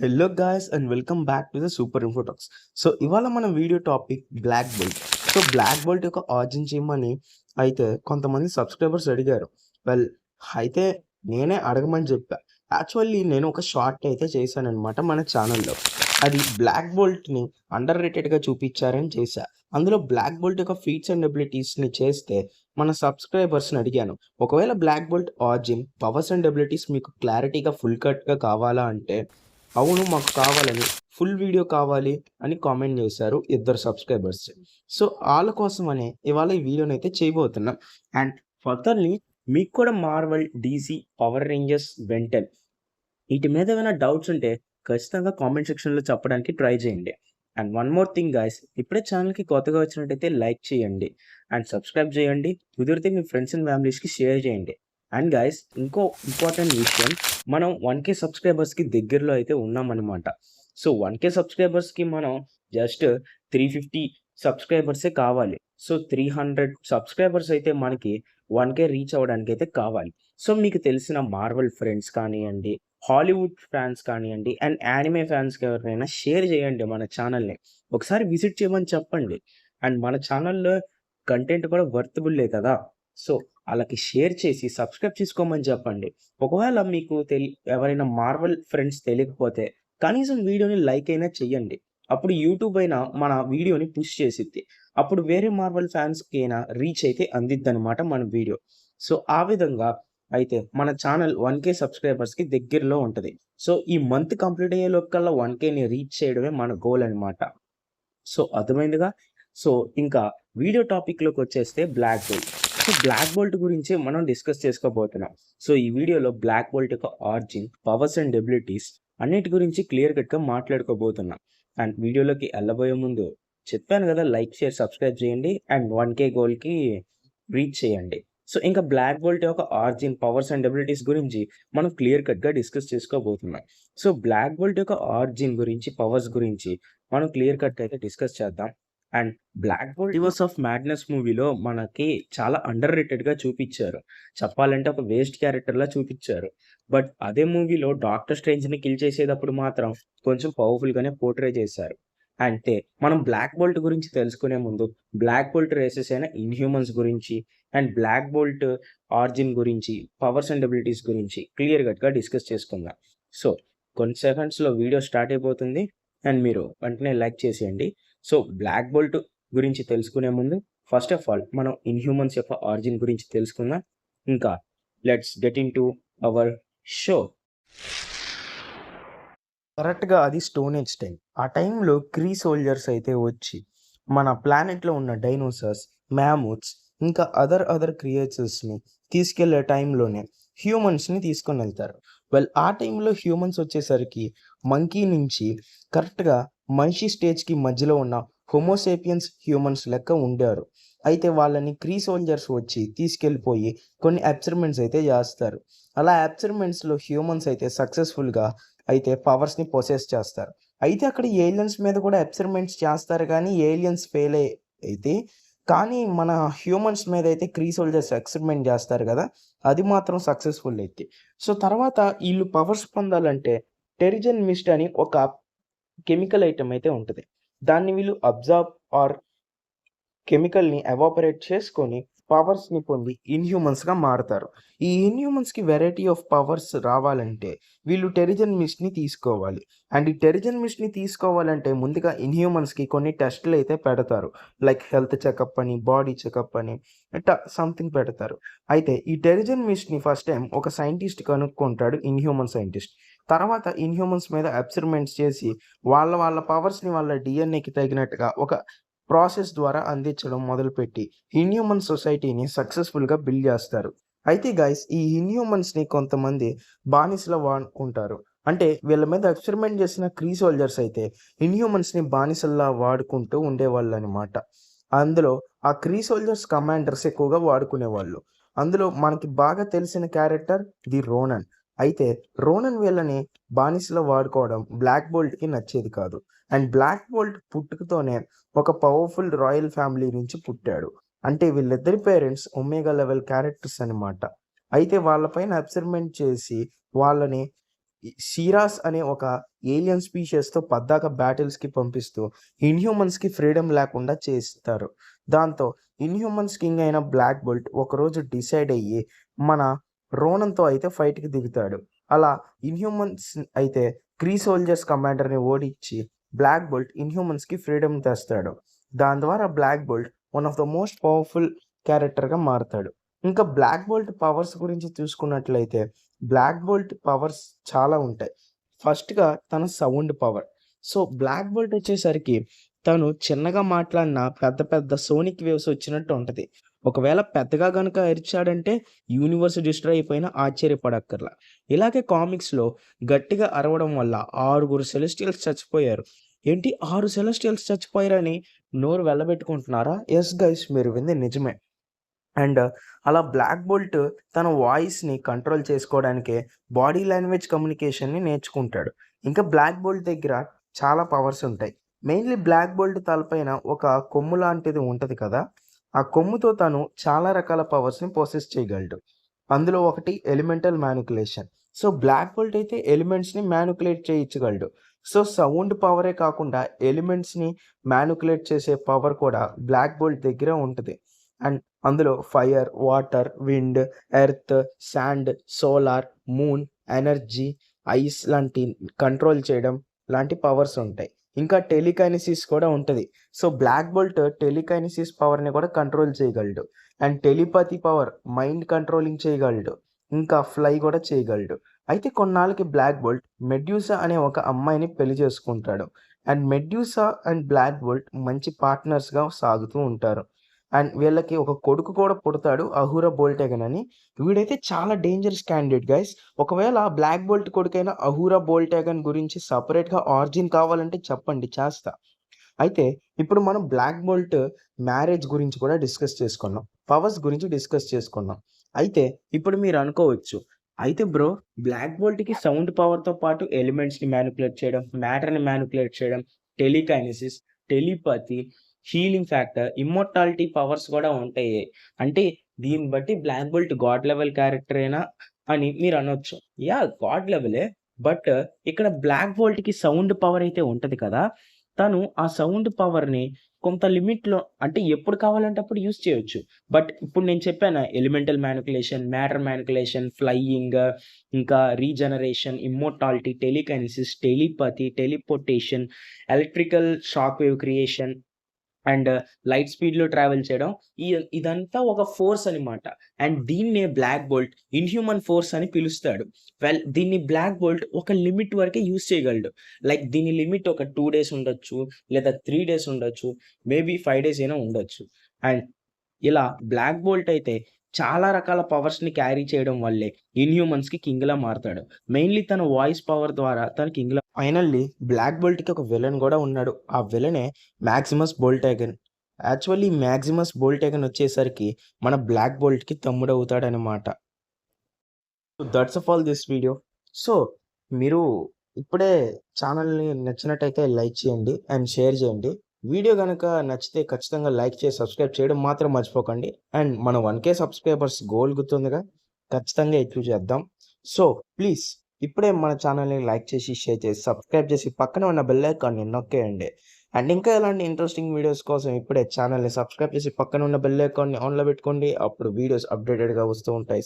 Hello guys and welcome back to the super infotalks so ఇవాళ మన video topic black bolt so black bolt యొక్క origin చేయమని అయితే కొంతమంది సబ్స్క్రైబర్స్ అడిగారు. వెల్ అయితే నేనే అడగమని చెప్పా. యాక్చువల్లీ నేను ఒక షార్ట్ అయితే చేశాను అనమాట మన ఛానల్లో అది బ్లాక్ బోల్ట్ని అండర్ రేటెడ్గా చూపించారని చేశా. అందులో బ్లాక్ బోల్ట్ యొక్క ఫీట్స్ అండ్ ఎబిలిటీస్ని చేస్తే మన సబ్స్క్రైబర్స్ని అడిగాను. ఒకవేళ black bolt origin powers and abilities మీకు క్లారిటీగా ఫుల్ కట్గా కావాలా అంటే అవును మాకు కావాలని ఫుల్ వీడియో కావాలి అని కామెంట్ చేశారు ఇద్దరు సబ్స్క్రైబర్స్. సో వాళ్ళ కోసమనే ఇవాళ ఈ వీడియోని అయితే చేయబోతున్నాం. అండ్ ఫర్దర్లీ మీకు కూడా మార్వల్ డీసీ పవర్ రేంజర్స్ వెంటన్ వీటి మీద ఏమైనా డౌట్స్ ఉంటే ఖచ్చితంగా కామెంట్ సెక్షన్లో చెప్పడానికి ట్రై చేయండి. And one more thing guys ఇప్పుడే ఛానల్కి కొత్తగా వచ్చినట్టయితే లైక్ చేయండి. అండ్ సబ్స్క్రైబ్ చేయండి. కుదిరితే మీ ఫ్రెండ్స్ అండ్ ఫ్యామిలీస్కి షేర్ చేయండి. అండ్ గాయస్ ఇంకో ఇంపార్టెంట్ విషయం మనం వన్ కే సబ్స్క్రైబర్స్కి దగ్గరలో అయితే ఉన్నామన్నమాట. సో వన్ కే సబ్స్క్రైబర్స్కి మనం జస్ట్ త్రీ ఫిఫ్టీ సబ్స్క్రైబర్సే కావాలి. సో త్రీ హండ్రెడ్ సబ్స్క్రైబర్స్ అయితే మనకి వన్ కే రీచ్ అవ్వడానికి అయితే కావాలి. సో మీకు తెలిసిన మార్వల్ ఫ్రెండ్స్ కానివ్వండి హాలీవుడ్ ఫ్యాన్స్ కానివ్వండి అండ్ యానిమే ఫ్యాన్స్కి ఎవరినైనా షేర్ చేయండి మన ఛానల్ని ఒకసారి విజిట్ చేయమని చెప్పండి. అండ్ మన ఛానల్లో కంటెంట్ కూడా వర్తబుల్లే కదా. సో వాళ్ళకి షేర్ చేసి సబ్స్క్రైబ్ చేసుకోమని చెప్పండి. ఒకవేళ మీకు తెలి ఎవరైనా మార్వల్ ఫ్రెండ్స్ తెలియకపోతే కనీసం వీడియోని లైక్ అయినా చెయ్యండి. అప్పుడు యూట్యూబ్ అయినా మన వీడియోని పుష్ చేసిద్ది. అప్పుడు వేరే మార్వల్ ఫ్యాన్స్కి అయినా రీచ్ అయితే అందిద్ది అనమాట మన వీడియో. సో ఆ విధంగా అయితే మన ఛానల్ వన్ కే సబ్స్క్రైబర్స్కి దగ్గరలో ఉంటుంది. సో ఈ మంత్ కంప్లీట్ అయ్యే లోకల్లా వన్ కేని రీచ్ చేయడమే మన గోల్ అనమాట సో అర్థమైందిగా? సో ఇంకా వీడియో టాపిక్లోకి వచ్చేస్తే black hole. So black bolt గురించి మనం డిస్కస్ చేసుకోబోతున్నాం. సో ఈ వీడియోలో బ్లాక్ బోల్ట్ యొక్క ఆర్జిన్ పవర్స్ అండ్ ఎబిలిటీస్ అన్నిటి గురించి క్లియర్ కట్గా మాట్లాడుకోబోతున్నాం. అండ్ వీడియోలోకి వెళ్ళబోయే ముందు చెప్పాను కదా లైక్ షేర్ సబ్స్క్రైబ్ చేయండి అండ్ వన్ కే గోల్కి రీచ్ చేయండి. సో ఇంకా బ్లాక్ బోల్ట్ యొక్క ఆర్జిన్ పవర్స్ అండ్ ఎబిలిటీస్ గురించి మనం క్లియర్ కట్గా డిస్కస్ చేసుకోబోతున్నాం. సో బ్లాక్ బోల్ట్ యొక్క ఆర్జిన్ గురించి పవర్స్ గురించి మనం క్లియర్ కట్గా అయితే డిస్కస్ చేద్దాం. And black bolt rivers of madness మూవీలో మనకి చాలా అండర్ రేటెడ్గా చూపించారు చెప్పాలంటే ఒక వేస్ట్ క్యారెక్టర్లా చూపించారు బట్ అదే మూవీలో డాక్టర్ స్ట్రేంజ్ని కిల్ చేసేటప్పుడు మాత్రం కొంచెం పవర్ఫుల్గానే పోర్ట్రే చేశారు. అంటే మనం బ్లాక్ బోల్ట్ గురించి తెలుసుకునే ముందు బ్లాక్ బోల్ట్ రేసెస్ అయిన ఇన్హ్యూమన్స్ గురించి అండ్ బ్లాక్ బోల్ట్ ఆర్జిన్ గురించి పవర్స్ అండ్ ఎబిలిటీస్ గురించి క్లియర్ కట్గా డిస్కస్ చేసుకుందాం. సో కొన్ని సెకండ్స్లో వీడియో స్టార్ట్ అయిపోతుంది. అండ్ మీరు వెంటనే లైక్ చేసేయండి. సో బ్లాక్ బోల్ట్ గురించి తెలుసుకునే ముందు ఫస్ట్ ఆఫ్ ఆల్ మనం ఇన్హ్యూమన్స్ యొక్క ఆరిజిన్ గురించి తెలుసుకుందాం. ఇంకా let's get into our show కరెక్ట్గా అది స్టోన్ ఏజ్ టైం ఆ టైంలో క్రీ సోల్జర్స్ అయితే వచ్చి మన ప్లానెట్లో ఉన్న డైనోసార్స్ మ్యామూత్స్ ఇంకా అదర్ అదర్ క్రియేచర్స్ని తీసుకెళ్ళే టైంలోనే హ్యూమన్స్ని తీసుకొని వెళ్తారు. వెల్ ఆ టైంలో హ్యూమన్స్ వచ్చేసరికి మంకీ నుంచి కరెక్ట్గా మనిషి స్టేజ్కి మధ్యలో ఉన్న హోమోసేపియన్స్ హ్యూమన్స్ లెక్క ఉండారు అయితే వాళ్ళని క్రీ సోల్జర్స్ వచ్చి తీసుకెళ్ళిపోయి కొన్ని అబ్సర్మెంట్స్ అయితే చేస్తారు. అలా అబ్సర్మెంట్స్లో హ్యూమన్స్ అయితే సక్సెస్ఫుల్గా అయితే పవర్స్ని పొసెస్ చేస్తారు. అయితే అక్కడ ఏలియన్స్ మీద కూడా అబ్సర్మెంట్స్ చేస్తారు కానీ ఏలియన్స్ ఫెయిల్ అయితే కానీ మన హ్యూమన్స్ మీద అయితే క్రీ సోల్జర్స్ ఎక్స్పెరిమెంట్ చేస్తారు కదా అది మాత్రం సక్సెస్ఫుల్ అయితే. సో తర్వాత వీళ్ళు పవర్స్ పొందాలంటే టెరిజన్ మిస్ట్ అని ఒక కెమికల్ ఐటమ్ అయితే ఉంటుంది. దాన్ని వీళ్ళు అబ్జర్వ్ ఆర్ కెమికల్ని ఎవాపరేట్ చేసుకొని పవర్స్ని పొంది ఇన్హ్యూమన్స్గా మారుతారు. ఈ ఇన్హ్యూమన్స్కి వెరైటీ ఆఫ్ పవర్స్ రావాలంటే వీళ్ళు టెరిజన్ మిస్ట్ని తీసుకోవాలి. అండ్ ఈ టెరిజన్ మిస్ట్ని తీసుకోవాలంటే ముందుగా ఇన్హ్యూమన్స్కి కొన్ని టెస్టులు అయితే పెడతారు. లైక్ హెల్త్ చెకప్ అని బాడీ చెకప్ అని ఇట్లా సంథింగ్ పెడతారు. అయితే ఈ టెరిజన్ మిస్ట్ని ఫస్ట్ టైం ఒక సైంటిస్ట్ కనుక్కుంటాడు ఇన్హ్యూమన్ సైంటిస్ట్. తర్వాత ఇన్హ్యూమన్స్ మీద ఎక్స్పెరిమెంట్స్ చేసి వాళ్ళ వాళ్ళ పవర్స్ని వాళ్ళ డిఎన్ఏకి తగినట్టుగా ఒక ప్రాసెస్ ద్వారా అందించడం మొదలుపెట్టి ఇన్హ్యూమన్ సొసైటీని సక్సెస్ఫుల్గా బిల్డ్ చేస్తారు. అయితే గైస్ ఈ ఇన్హ్యూమన్స్ని కొంతమంది బానిసలు వాడుకుంటారు అంటే వీళ్ళ మీద ఎక్స్పెరిమెంట్ చేసిన క్రీ సోల్జర్స్ అయితే ఇన్హ్యూమన్స్ని బానిసల్లా వాడుకుంటూ ఉండేవాళ్ళు అనమాట అందులో ఆ క్రీ సోల్జర్స్ కమాండర్స్ ఎక్కువగా వాడుకునేవాళ్ళు. అందులో మనకి బాగా తెలిసిన క్యారెక్టర్ ది రోనన్ అయితే రోనన్ వీళ్ళని బానిసలో వాడుకోవడం బ్లాక్ బోల్ట్కి నచ్చేది కాదు. అండ్ బ్లాక్ బోల్ట్ పుట్టుకతోనే ఒక పవర్ఫుల్ రాయల్ ఫ్యామిలీ నుంచి పుట్టాడు. అంటే వీళ్ళిద్దరి పేరెంట్స్ ఒమేగా లెవెల్ క్యారెక్టర్స్ అనమాట అయితే వాళ్ళపైన ఎక్స్పెరిమెంట్ చేసి వాళ్ళని సిరాస్ అనే ఒక ఏలియన్ స్పీషియస్‌తో పద్దాక బ్యాటిల్స్‌కి పంపిస్తూ ఇన్‌హ్యూమన్స్‌కి ఫ్రీడమ్ లేకుండా చేస్తారు. దాంతో ఇన్‌హ్యూమన్స్ కింగ్ అయిన బ్లాక్ బోల్ట్ ఒకరోజు డిసైడ్ అయ్యి మన రోనంతో అయితే ఫైట్‌కి దిగుతాడు. అలా ఇన్‌హ్యూమన్స్ అయితే క్రీ సోల్జర్స్ కమాండర్‌ని ఓడించి బ్లాక్ బోల్ట్ ఇన్‌హ్యూమన్స్‌కి ఫ్రీడమ్ తెస్తాడు. దాని ద్వారా black bolt one of the most powerful క్యారెక్టర్‌గా మారుతాడు ఇంకా బ్లాక్ బోల్ట్ పవర్స్ గురించి చూసుకున్నట్లయితే బ్లాక్ బోల్ట్ పవర్స్ చాలా ఉంటాయి. ఫస్ట్‌గా తన sound power. So black bolt వచ్చేసరికి తను చిన్నగా మాట్లాడినా పెద్ద పెద్ద సోనిక్ వేవ్స్ వచ్చినట్టు ఉంటుంది ఒకవేళ పెద్దగా కనుక అరిచాడంటే యూనివర్స్ డిస్ట్రాయ్ అయిపోయినా ఆశ్చర్యపడక్కర్లా. ఇలాగే కామిక్స్‌లో గట్టిగా అరవడం వల్ల ఆరుగురు సెలెస్టియల్స్ చచ్చిపోయారు. ఏంటి ఆరు సెలెస్టియల్స్ చచ్చిపోయారని నోరు వెళ్ళబెట్టుకుంటున్నారా? ఎస్ గైస్ మీరు వింది నిజమే. అండ్ అలా బ్లాక్ బోల్ట్ తన వాయిస్‌ని కంట్రోల్ చేసుకోవడానికి బాడీ లాంగ్వేజ్ కమ్యూనికేషన్‌ని నేర్చుకుంటాడు. ఇంకా బ్లాక్ బోల్ట్ దగ్గర చాలా పవర్స్ ఉంటాయి. మెయిన్‌లీ బ్లాక్ బోల్ట్ తలపైన ఒక కొమ్ము లాంటిది ఉంటుంది కదా! ఆ కొమ్ముతో తను చాలా రకాల పవర్స్‌ని పొసెస్ చేయగలడు. అందులో ఒకటి elemental manipulation. So Black Bolt అయితే ఎలిమెంట్స్‌ని మానిప్యులేట్ చేయించగలడు. సో సౌండ్ పవరే కాకుండా ఎలిమెంట్స్‌ని మానిప్యులేట్ చేసే పవర్ కూడా బ్లాక్ బోల్ట్ దగ్గర ఉంటుంది అండ్ అందులో fire, water, wind, earth, sand, solar, moon, energy, ice లాంటి కంట్రోల్ చేయడం లాంటి పవర్స్ ఉంటాయి. ఇంకా టెలికైనసిస్ కూడా ఉంటుంది సో బ్లాక్ బోల్ట్ టెలికైనసిస్ పవర్‌ని కూడా కంట్రోల్ చేయగలడు. And telepathy power mind controlling చేయగలడు. ఇంకా ఫ్లై కూడా చేయగలడు. అయితే కొన్నాళ్ళకి బ్లాక్ బోల్ట్ మెడ్యూసా అనే ఒక అమ్మాయిని పెళ్ళి చేసుకుంటాడు. And Medusa and black bolt మంచి పార్ట్నర్స్‌గా సాగుతూ ఉంటారు. అండ్ వీళ్ళకి ఒక కొడుకు కూడా పుడతాడు అహూరా బోల్టేగన్ అని. వీడైతే చాలా డేంజరస్ క్యాండిడేట్ గైస్. ఒకవేళ బ్లాక్ బోల్ట్ కొడుకైన అహూరా బోల్టేగన్ గురించి సపరేట్గా ఆరిజిన్ కావాలంటే చెప్పండి చేస్తా. అయితే ఇప్పుడు మనం బ్లాక్ బోల్ట్ మ్యారేజ్ గురించి కూడా డిస్కస్ చేసుకున్నాం. పవర్స్ గురించి డిస్కస్ చేసుకున్నాం. అయితే ఇప్పుడు మీరు అనుకోవచ్చు. అయితే బ్రో బ్లాక్ బోల్ట్‌కి సౌండ్ పవర్‌తో పాటు ఎలిమెంట్స్‌ని మానిప్యులేట్ చేయడం, మ్యాటర్‌ని మానిప్యులేట్ చేయడం, telekinesis telepathy, healing factor, immortality powers కూడా ఉంటాయి. అంటే దీన్ని బట్టి black bolt god level character అయినా అని మీరు అనొచ్చు. యా గాడ్ లెవెలే. బట్ ఇక్కడ బ్లాక్ బోల్ట్‌కి సౌండ్ పవర్ అయితే ఉంటుంది కదా! తను ఆ సౌండ్ పవర్‌ని కొంత లిమిట్‌లో అంటే ఎప్పుడు కావాలంటే అప్పుడు యూస్ చేయొచ్చు. బట్ ఇప్పుడు నేను చెప్పాను elemental manipulation matter manipulation flying ఇంకా regeneration, immortality, telekinesis telepathy, teleportation, electrical shock wave creation and light స్పీడ్‌లో ట్రావెల్ చేయడం. ఈ ఇదంతా ఒక ఫోర్స్ అనమాట. అండ్ దీన్నే బ్లాక్ బోల్ట్ ఇన్‌హ్యూమన్ ఫోర్స్ అని పిలుస్తాడు. వెల్ దీన్ని బ్లాక్ బోల్ట్ ఒక లిమిట్ వరకే యూజ్ చేయగలడు. లైక్ దీని లిమిట్ ఒక టూ డేస్ ఉండొచ్చు. లేదా త్రీ డేస్ ఉండొచ్చు. మేబీ ఫైవ్ డేస్ అయినా ఉండొచ్చు. అండ్ ఇలా బ్లాక్ బోల్ట్ అయితే చాలా రకాల పవర్స్‌ని క్యారీ చేయడం వల్లే ఇన్‌హ్యూమన్స్‌కి కింగ్‌లా మారుతాడు మెయిన్‌లీ తన వాయిస్ పవర్ ద్వారా తన కింగ్‌లా ఫైనల్లీ బ్లాక్ బోల్ట్‌కి ఒక విలన్ కూడా ఉన్నాడు. ఆ విలనే Maximus Boltagon actually Maximus Boltagon వచ్చేసరికి మన బ్లాక్ బోల్ట్‌కి తమ్ముడవుతాడనమాట. So that's of all this video. So మీరు ఇప్పుడే ఛానల్‌ని నచ్చినట్టయితే లైక్ చేయండి అండ్ షేర్ చేయండి. వీడియో కనుక నచ్చితే ఖచ్చితంగా లైక్ చేసి సబ్స్క్రైబ్ చేయడం మాత్రం మర్చిపోకండి. అండ్ మన వన్ కే సబ్స్క్రైబర్స్ గోల్ గుర్తుందిగా? ఖచ్చితంగా ఎక్కువ చేద్దాం. సో ప్లీజ్ ఇప్పుడే మన ఛానల్‌ని లైక్ చేసి, షేర్ చేసి, సబ్స్క్రైబ్ చేసి పక్కన ఉన్న బెల్ ఐకాన్‌ని నొక్కేయండి. అండ్ ఇంకా ఇలాంటి ఇంట్రెస్టింగ్ వీడియోస్ కోసం ఇప్పుడే ఛానల్‌ని సబ్స్క్రైబ్ చేసి పక్కన ఉన్న బెల్ ఐకాన్‌ని ఆన్‌లో పెట్టుకోండి. అప్పుడు వీడియోస్ అప్డేటెడ్‌గా వస్తూ ఉంటాయి.